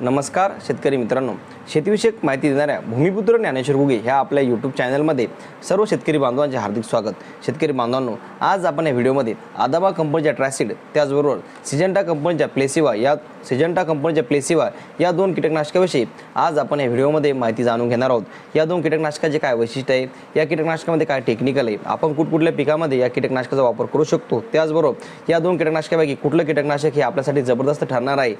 नमस्कार शेतकरी मित्रांनो. शेतीविषयक माहिती देणाऱ्या भूमिपुत्र ज्ञानेश्वर गुगे ह्या आपल्या यूट्यूब चॅनलमध्ये सर्व शेतकरी बांधवांचे हार्दिक स्वागत. शेतकरी बांधवांनो आज आपण या व्हिडिओमध्ये आदाबा कंपनीच्या ट्रॅसिड त्याचबरोबर सिजंटा कंपनीच्या प्लेसिवा या सिजंटा कंपनीच्या प्लेसिवा या दोन कीटकनाशकाविषयी आज आपण या व्हिडिओमध्ये माहिती जाणून घेणार आहोत. या दोन कीटकनाशकाचे काय वैशिष्ट्य आहे? या कीटकनाशकामध्ये काय टेक्निकल आहे? आपण कुठकुठल्या पिकामध्ये या कीटकनाशकाचा वापर करू शकतो? त्याचबरोबर या दोन कीटकनाशकापैकी कुठलं कीटकनाशक हे आपल्यासाठी जबरदस्त ठरणार आहे?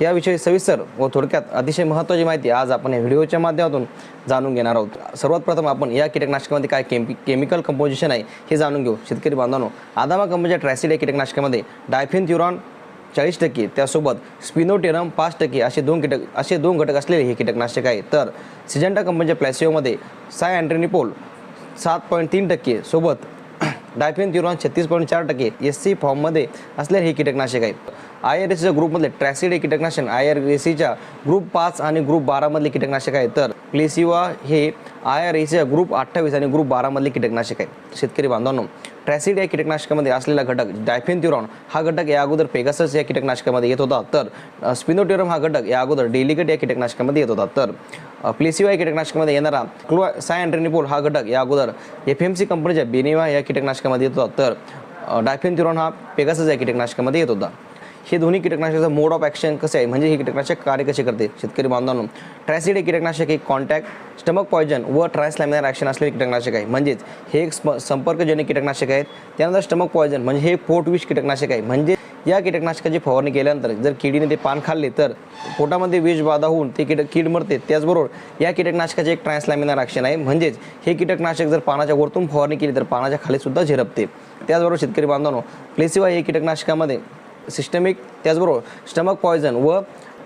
याविषयी सविस्तर व थोडक्यात अतिशय महत्त्वाची माहिती आज आपण या व्हिडिओच्या माध्यमातून जाणून घेणार आहोत. सर्वात प्रथम आपण या कीटकनाशकामध्ये काय केमि केमिकल कंपोजिशन आहे हे जाणून घेऊ. शेतकरी बांधवांनो आदामा कंपनीच्या ट्रॅसिड या कीटकनाशकामध्ये डायफिन थ्युरॉन चाळीस टक्के त्यासोबत स्पिनोटेरम पाच टक्के असे दोन कीटक असे दोन घटक असलेले हे कीटकनाशक आहे. तर सिजंटा कंपनीच्या प्लॅसिओमध्ये साय अँट्रेनिपोल सात पॉईंट तीन टक्के सोबत डायफेन त्युरॉन छत्तीस पॉईंट चार टक्के एस सी फॉर्ममध्ये असलेले हे कीटकनाशक आहे आय आर एसीच्या ग्रुपमधले ट्रॅसिड हे कीटकनाशक आय आर ए सीच्या ग्रुप पाच आणि ग्रुप बारामधले कीटकनाशक आहे तर प्लेसिवा हे आय आर एसीच्या ग्रुप अठ्ठावीस आणि ग्रुप बारामधले कीटकनाशक आहे शेतकरी बांधवांनो ट्रॅसिड या कीटकनाशकामध्ये असलेला घटक डायफेन हा घटक या अगोदर पेगासस या कीटकनाशकामध्ये येत होता. तर स्पिनोट्युरम हा घटक या अगोदर डेलिकेट या कीटकनाशकामध्ये येत होता. तर प्लेसिवा या कीटकनाशकामध्ये येणारा क्लो साय अँट्रेनिपोल हा घटक या अगोदर एफ एम सी कंपनीच्या बेनिवा या कीटकनाशकामध्ये येत होता. तर डायफेन हा पेगासस या कीटकनाशकामध्ये येत होता. हे दोन्ही कीटकनाशकाचं मोड ऑफ ॲक्शन कसं आहे? म्हणजे हे कीटकनाशक कार्य कसे करते? शेतकरी बांधवांनो ट्रॅसिड हे कीटकनाशक एक कॉन्टॅक्ट स्टमक पॉयझन व ट्रान्सलॅमिनर ॲक्शन असलेले कीटकनाशक आहे. म्हणजेच हे एक स्प संपर्कजन्य कीटकनाशक आहेत. त्यानंतर स्टमक पॉयझन म्हणजे हे पोट विष कीटकनाशक आहे. म्हणजे या कीटकनाशकाची फवारणी केल्यानंतर जर किडीने ते पान खाल्ले तर पोटामध्ये विष बाधा होऊन ते कीटक कीड मरते. त्याचबरोबर या कीटकनाशकाचे एक ट्रान्सलॅमिनर ॲक्शन आहे. म्हणजेच हे कीटकनाशक जर पानाच्या वरतून फवारणी केली तर पानाच्या खाली सुद्धा झिरपते. त्याचबरोबर शेतकरी बांधवांनो प्लेसिवा हे कीटकनाशकामध्ये सिस्टमिक त्याचबरोबर स्टमक पॉयझन व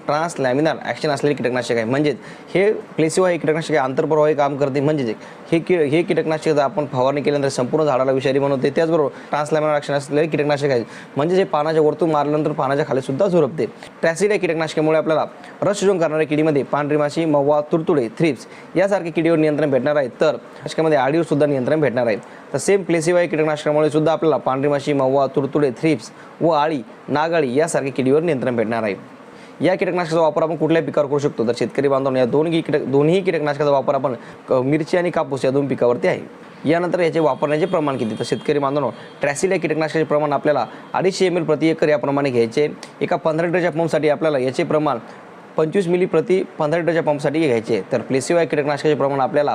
ट्रान्स लॅमिनार ॲक्शन असलेले कीटकनाशक आहे. म्हणजेच हे प्लेसिवा हे कीटकनाशक आहे आंतरप्रवाही काम करते. म्हणजेच हे की हे कीटकनाशक जर आपण फवारणी केल्यानंतर संपूर्ण झाडाला विषारी बनवते त्याचबरोबर ट्रान्स लॅमिनार ॲक्शन असलेले कीटकनाशक आहे म्हणजे हे पानाच्या वरतून मारल्यानंतर पानाच्या खाली सुद्धा झुरपते. ट्रॅसिड या कीटकनाशकामुळे आपल्याला रस शोषण करणाऱ्या किडीमध्ये पांढरी माशी मव्वा तुरतुडे थ्रिप्स यासारख्या किडीवर नियंत्रण भेटणार आहे. तर नाशकामध्ये आडीवर सुद्धा नियंत्रण भेटणार आहे. तर सेम प्लेसिवा या कीटकनाशकामुळे सुद्धा आपल्याला पांढरी माशी मव्वा तुडतुडे थ्रिप्स व आळी नागाळी यासारख्या किडीवर नियंत्रण भेटणार आहे. या कीटकनाशकाचा वापर आपण कुठल्याही पिकावर करू शकतो. तर शेतकरी बांधवांना या दोन्ही कीटक दोन्ही कीटकनाशकाचा वापर आपण मिरची आणि कापूस या दोन पिकावरती आहे. यानंतर याचे वापरण्याचे प्रमाण किती? तर शेतकरी बांधवांनो ट्रॅसिल या कीटकनाशकाचे प्रमाण आपल्याला अडीचशे एम एल प्रति एकर याप्रमाणे घ्यायचे. एका पंधरा लिटरच्या पंपसाठी आपल्याला याचे प्रमाण पंचवीस मिली प्रति पंधरा लिटरच्या पंपसाठी घ्यायचे. तर प्लेसिवा या कीटकनाशकाचे प्रमाण आपल्याला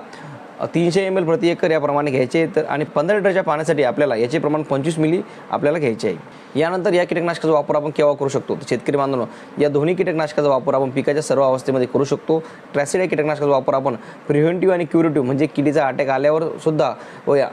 तीनशे एम एल प्रति एकर याप्रमाणे घ्यायचे तर आणि पंधरा लिटरच्या पाण्यासाठी आपल्याला याचे प्रमाण पंचवीस मिली आपल्याला घ्यायचे आहे. यानंतर या कीटकनाशकाचा वापर आपण केव्हा करू शकतो? शेतकरी बांधवांनो या दोन्ही कीटकनाशकाचा वापर आपण पिकाच्या सर्व अवस्थेमध्ये करू शकतो. ट्रॅसिड या कीटकनाशकाचा वापर आपण प्रिव्हेंटिव्ह आणि क्युरेटिव्ह म्हणजे किडीचा अटॅक आल्यावर सुद्धा व या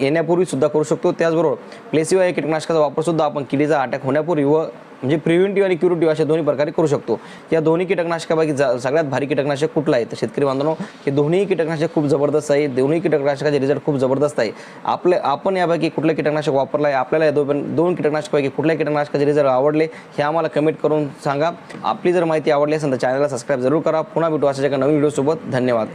येण्यापूर्वी सुद्धा करू शकतो. त्याचबरोबर प्लेसिवा या कीटकनाशकाचा वापर सुद्धा आपण किडीचा अटॅक होण्यापूर्वी व म्हणजे प्रिव्हेंटिव्ह आणि क्युरेटिव्ह अशा दोन्ही प्रकारे करू शकतो. या दोन्ही कीटकनाशकापैकी जा सगळ्यात भारी कीटकनाशक कुठलं आहे? तर शेतकरी बांधवांनो हे दोन्ही कीटकनाशक खूप जबरदस्त आहे. दोन्ही कीटकनाशकाचे रिझल्ट खूप जबरदस्त आहे. आपले आपण यापैकी कुठलं कीटकनाशक वापरलं आहे? आपल्याला या दोन दोन कीटकनाशकापैकी कुठल्या कीटकनाशकाचे रिझल्ट आवडले हे आम्हाला कमेंट करून सांगा. आपली जर माहिती आवडली असेल तर चॅनलला सबस्क्राईब जरूर करा. पुन्हा भेटू अशा एका नवीन व्हिडिओसोबत धन्यवाद.